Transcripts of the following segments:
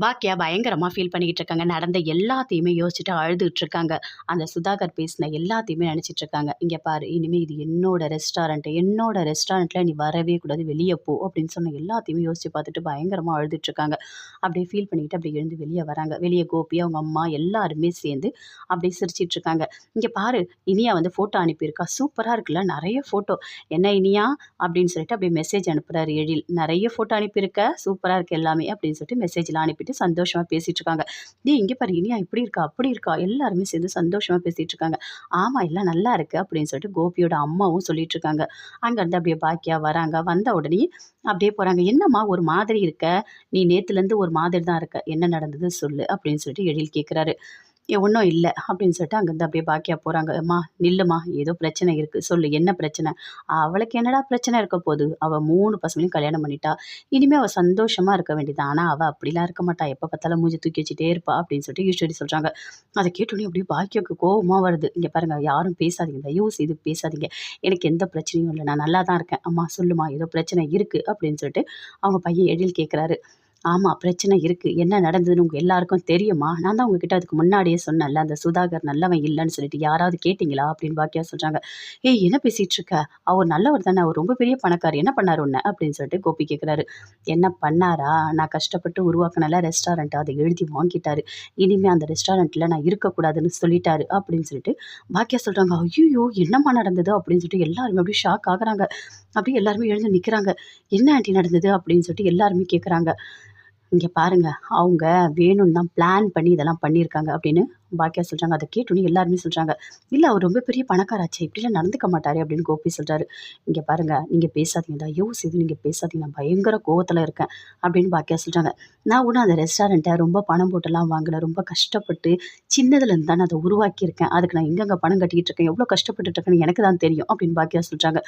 பாக்கியா பயங்கரமாக ஃபீல் பண்ணிக்கிட்டு இருக்காங்க. நடந்த எல்லாத்தையுமே யோசிச்சுட்டு அழுதுகிட்டு இருக்காங்க. அந்த சுதாகர் பேசின எல்லாத்தையுமே நினச்சிட்டு இருக்காங்க. இங்கே பாரு, இனிமேல் இது என்னோட ரெஸ்டாரண்ட். என்னோட ரெஸ்டாரண்ட்டில் நீ வரவே கூடாது. வெளியே போ" அப்படின்னு சொன்ன எல்லாத்தையுமே யோசிச்சு பார்த்துட்டு பயங்கரமாக அழுதுட்டு இருக்காங்க. அப்படியே ஃபீல் பண்ணிக்கிட்டு அப்படியே எழுந்து வெளியே வராங்க. வெளியே கோபி, அவங்க அம்மா எல்லாருமே சேர்ந்து அப்படியே சிரிச்சிட்டு இருக்காங்க. இங்கே பாரு, இனியா வந்து ஃபோட்டோ அனுப்பியிருக்கா. சூப்பராக இருக்குல்ல. நிறைய ஃபோட்டோ. என்ன இனியா?" அப்படின்னு சொல்லிட்டு அப்படியே மெசேஜ் அனுப்புகிறாரு எழில். நிறைய ஃபோட்டோ அனுப்பியிருக்க. சூப்பராக இருக்குது எல்லாமே" அப்படின்னு சொல்லிட்டு மெசேஜ்லாம் அனுப்பி பேசிட்டு சந்தோஷமாக பேசிகிட்டு இருக்காங்க. நீ இங்கே பாரு இனியா இப்படி இருக்கா, அப்படி இருக்கா" எல்லாருமே சேர்ந்து சந்தோஷமாக பேசிகிட்டு இருக்காங்க. "ஆமா எல்லாம் நல்லா இருக்குது அப்படின்னு சொல்லிட்டு கோபியோட அம்மாவும் சொல்லிட்டு இருக்காங்க. அங்கேருந்து அப்படியே பாக்கியா வராங்க. வந்த உடனே அப்படியே போகிறாங்க "என்னம்மா ஒரு மாதிரி இருக்க? நீ நேற்றுலேருந்து ஒரு மாதிரி தான் இருக்க. என்ன நடந்தது சொல்லு" அப்படின்னு சொல்லிட்டு எழில் கேட்குறாரு. ஒன்றும் இல்லை" அப்படின்னு சொல்லிட்டு அங்கேருந்து அப்படியே பாக்கியா போகிறாங்க. "அம்மா நில்லுமா ஏதோ பிரச்சனை இருக்குது சொல்லு என்ன பிரச்சனை?" "அவளுக்கு என்னடா பிரச்சனை இருக்க போகுது? அவள் மூணு பசங்களையும் கல்யாணம் பண்ணிட்டா. இனிமேல் அவள் சந்தோஷமாக இருக்க வேண்டியது ஆனால் அவள் அப்படிலாம் இருக்க மாட்டா. எப்போ பார்த்தாலும் மூஞ்சி தூக்கி வச்சுட்டே இருப்பா" அப்படின்னு சொல்லிட்டு ஈஸ்வரி சொல்கிறாங்க. அதை கேட்டோடனே அப்படியே பாக்கியாவுக்கு கோபமாக வருது. "இங்கே பாருங்க யாரும் பேசாதீங்க. தயவு செய்து பேசாதீங்க. எனக்கு எந்த பிரச்சனையும் இல்லை. நான் நல்லா தான் இருக்கேன். அம்மா சொல்லுமா ஏதோ பிரச்சனை இருக்குது" அப்படின்னு சொல்லிட்டு அவங்க பையன் எழில் கேட்குறாரு. ஆமாம் பிரச்சனை இருக்குது என்ன நடந்ததுன்னு உங்கள் எல்லாருக்கும் தெரியுமா? நான் தான் உங்ககிட்ட அதுக்கு முன்னாடியே சொன்னேன்ல, அந்த சுதாகர் நல்லவன் இல்லைன்னு சொல்லிட்டு. யாராவது கேட்டிங்களா அப்படின்னு பாக்கியா சொல்கிறாங்க ஏய் என்ன பேசிகிட்டு இருக்க? அவர் நல்லவர் தானே. அவர் ரொம்ப பெரிய பணக்காரர். என்ன பண்ணார் உன்ன? அப்படின்னு சொல்லிட்டு கோபி கேட்குறாரு. என்ன பண்ணாரா? நான் கஷ்டப்பட்டு உருவாக்கினால ரெஸ்டாரண்ட் அதை எழுதி வாங்கிட்டாரு. இனிமேல் அந்த ரெஸ்டாரண்ட்டில் நான் இருக்கக்கூடாதுன்னு சொல்லிட்டாரு. அப்படின்னு சொல்லிட்டு பாக்கியா சொல்கிறாங்க ஐயோ என்னம்மா நடந்தது? அப்படின்னு சொல்லிட்டு எல்லாருமே அப்படியே ஷாக் ஆகுறாங்க. அப்படியே எல்லாருமே எழுந்து நிற்கிறாங்க என்ன ஆண்டி நடந்தது? அப்படின்னு சொல்லிட்டு எல்லாருமே கேட்குறாங்க. இங்கே பாருங்க, அவங்க வேணும்னு தான் பிளான் பண்ணி இதெல்லாம் பண்ணியிருக்காங்க அப்படின்னு பாக்கியா சொல்கிறாங்க அதை கேட்டோனே எல்லாருமே சொல்கிறாங்க இல்லை அவர் ரொம்ப பெரிய பணக்காராச்சே! இப்படிலாம் நடந்துக்க மாட்டார் அப்படின்னு கோபி சொல்கிறாரு இங்கே பாருங்கள் நீங்கள் பேசாதீங்க. தயவு செய்து நீங்கள் பேசாதீங்க. நான் பயங்கர கோவத்தில் இருக்கேன். அப்படின்னு பாக்கியா சொல்கிறாங்க நான் ஒன்றும் அந்த ரெஸ்டாரண்ட்டை ரொம்ப பணம் போட்டுலாம் வாங்கலை ரொம்ப கஷ்டப்பட்டு சின்னதுலேருந்து தான் அதை உருவாக்கியிருக்கேன். அதுக்கு நான் எங்கெங்கே பணம் கட்டிகிட்டு இருக்கேன், எவ்வளோ கஷ்டப்பட்டுட்டு இருக்கேன்னு எனக்கு தான் தெரியும். அப்படின்னு பாக்கியா சொல்கிறாங்க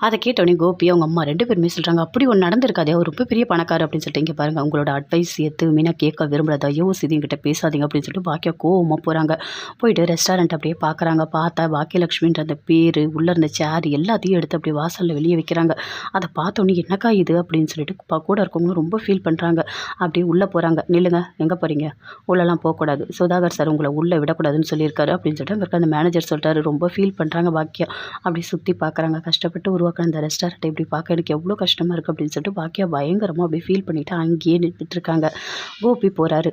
அதை கேட்டோடனே கோபி, அவங்க அம்மா ரெண்டு பேருமே சொல்கிறாங்க அப்படி ஒன்று நடந்திருக்காதே! அவர் ரொம்ப பெரிய பணக்காரர் அப்படின்னு சொல்லிட்டு. இங்கே பாருங்கள் உங்களோட அட்வைஸ் எதுவுமே நான் கேட்க விரும்பல. தயவு செய்து என்கிட்ட பேசாதீங்க அப்படின்னு சொல்லிட்டு பாக்கியா கோவமா போகிறாங்க போயிட்டு ரெஸ்டாரண்ட் அப்படியே பார்க்குறாங்க. பார்த்தா பாக்கியலக்ஷ்மின்ற அந்த பேர் உள்ளே இருந்த சேர் எல்லாத்தையும் எடுத்து அப்படியே வாசல்ல வெளியே வைக்கிறாங்க. அதை பார்த்தோன்னே என்னக்கா இது? அப்படின்னு சொல்லிட்டு கூட இருக்கவங்களும் ரொம்ப ஃபீல் பண்ணுறாங்க அப்படியே உள்ளே போகிறாங்க நில்லுங்க. எங்கே போகிறீங்க உள்ளெல்லாம் போகக்கூடாது சுதாகர் சார் உங்களை உள்ளே விடக்கூடாதுன்னு சொல்லியிருக்காரு அப்படின்னு சொல்லிட்டு அங்கே இருக்க அந்த மேனேஜர் சொல்கிறாரு ரொம்ப ஃபீல் பண்ணுறாங்க பாக்கியா. அப்படியே சுற்றி பார்க்குறாங்க. கஷ்டப்பட்டு உருவாக்குற அந்த ரெஸ்டாரண்ட்டை இப்படி பார்க்க எனக்கு எவ்வளோ கஷ்டமாக இருக்கு அப்படின்னு சொல்லிட்டு பாக்கியா பயங்கரமாக அப்படியே ஃபீல் பண்ணிட்டு அங்கேயே நின்னுட்டு இருக்காங்க. கோபி போகிறாரு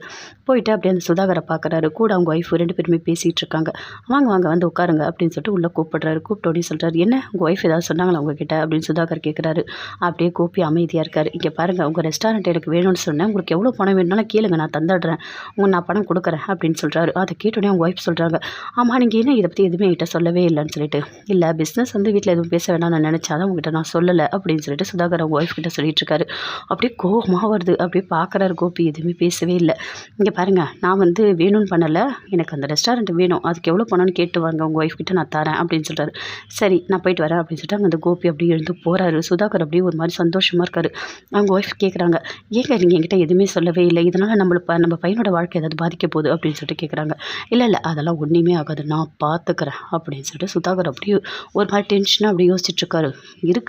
போயிட்டு அப்படியே அந்த சுதாகரை பார்க்குறாரு. கூட அவங்க ஒய்ஃப் 2 பேருமே பேசிகிட்டு இருக்காங்க. வாங்க வாங்க வந்து உட்காருங்க அப்படின்னு சொல்லிட்டு உள்ளே கூப்பிடுறாரு. கூப்பிட்டோனே சொல்கிறாரு என்ன உங்கள் ஒய்ஃப் ஏதாவது சொன்னாங்களா உங்ககிட்ட? அப்படின்னு சுதாகர் கேட்குறாரு. அப்படியே கோபி அமைதியாக இருக்கார் இங்கே பாருங்கள் உங்கள் ரெஸ்டாரண்ட் எனக்கு வேணும்னு சொன்னேன். உங்களுக்கு எவ்வளோ பணம் வேணும்னாலும் கேளுங்க நான் தந்துடுறேன். உங்கள் நான் பணம் கொடுக்குறேன் அப்படின்னு சொல்கிறாரு அதை கேட்டோடனே அவங்க ஒய்ஃப் சொல்கிறாங்க ஆமாம் நீங்கள் என்ன இதை பற்றி எதுவுமே என்கிட்ட சொல்லவே இல்லைன்னு சொல்லிட்டு. இல்லை பிஸ்னஸ் வந்து வீட்டில் எதுவும் பேச வேணாம்னு நான் உங்ககிட்ட நான் சொல்லலை அப்படின்னு சொல்லிட்டு சுதாகர் அவங்க ஒய்ஃப் கிட்ட சொல்லிட்டு இருக்காரு. அப்படியே கோபமாக வருது. அப்படியே பார்க்குறாரு கோபி. எதுவுமே பேசவே இல்லை இங்கே பாருங்கள் நான் வந்து வேணும்னு பண்ணலை எனக்கு அந்த ரெஸ்டாரண்ட் வேணும். அதுக்கு எவ்வளோ பணம்னு கேட்டு வாங்க உங்கள் ஒய்ஃப் கிட்ட நான் தரேன் அப்படின்னு சொல்கிறாரு சரி நான் போயிட்டு வரேன் அப்படின்னு சொல்லிட்டு அந்த கோபி அப்படியே எழுந்து போகிறாரு சுதாகர் அப்படியே ஒரு மாதிரி சந்தோஷமாக இருக்காரு. அவங்க ஒய்ஃப் கேட்குறாங்க. ஏங்க நீங்கள் என்கிட்ட எதுவுமே சொல்லவே இல்லை இதனால் நம்மள நம்ம பையனோட வாழ்க்கை ஏதாவது பாதிக்க போகுது அப்படின்னு சொல்லிட்டு கேட்குறாங்க. இல்லை இல்லை அதெல்லாம் ஒன்றுமே ஆகாது. நான் பார்த்துக்கிறேன் அப்படின்னு சொல்லிட்டு சுதாகர் அப்படியே ஒரு மாதிரி டென்ஷனாக அப்படியே யோசிச்சுட்டு இருக்காரு.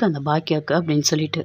அந்த பாக்கியாவுக்கு அப்படின்னு சொல்லிட்டு.